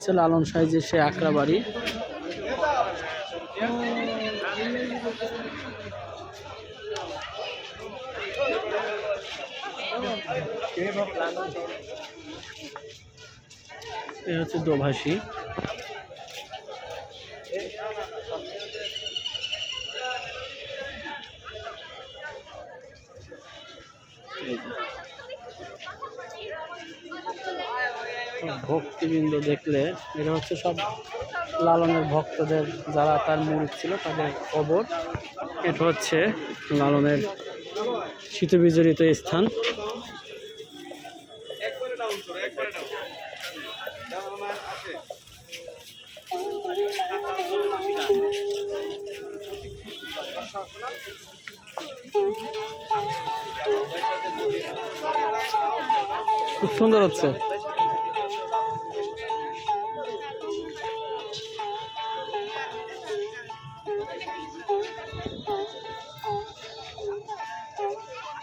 হচ্ছে লালন সাইজের সে আকরা বাড়ি। এ হচ্ছে দোভাষী। ভক্তিবৃন্দ দেখলে এটা হচ্ছে সব লালনের ভক্তদের যারা তার মুরিদ ছিল তাদের কবর। এটা হচ্ছে লালনের শীতবিজড়িত স্থান। খুব সুন্দর হচ্ছে।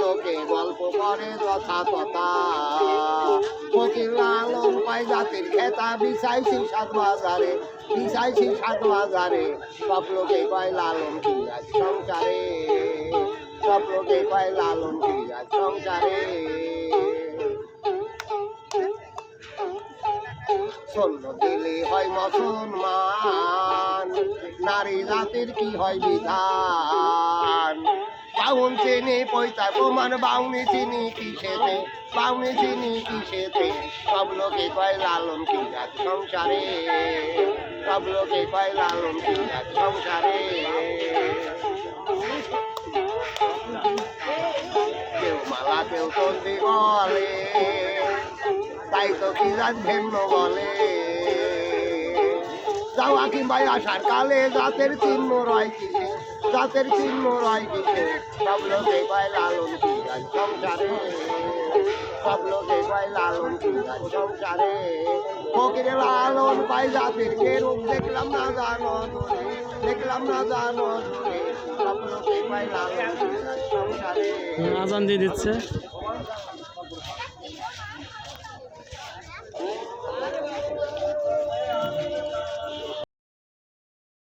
আলোকে গল্প করে যথা তথা ফকির আলম কয় জাতির খেতা বিছাইছি সাত বাজারে বিছাইছি সাত বাজারে সব লোকে কয় লালন কি আজ সংসারে। সব লোকে কয় লালন কি আজ সংসারে। শূন্য দিলে হয় মুসলমান, নারী জাতির কি হয় বিধান? বাউন চিনি পয়সা প্রমাণ বাউনি চিনি কিসেতে? বাউনি চিনি কিসেতে? সব লোকে কয়, লালন কি রাত সংসারে? সব লোকে কয়, লালন কি রাত সংসারে? কেউ মালা, কেউ তন্দি বলে, তাই তো কি রাত ভিন্ন বলে? যাওয়া কিংবা আসার কালে জাতের চিহ্ন রয় কিসে জাতের চিহ্ন রয় কিসে সব লোকে কয় লালন সংসারে? সব লোকে কয় লালন সংসারে? ফকিরে লালন পাই জাতির কে রূপ? দেখলাম না জানো দেখলাম না জানো সব লোকে লালন সংসারে? আজান দিয়ে দিচ্ছে।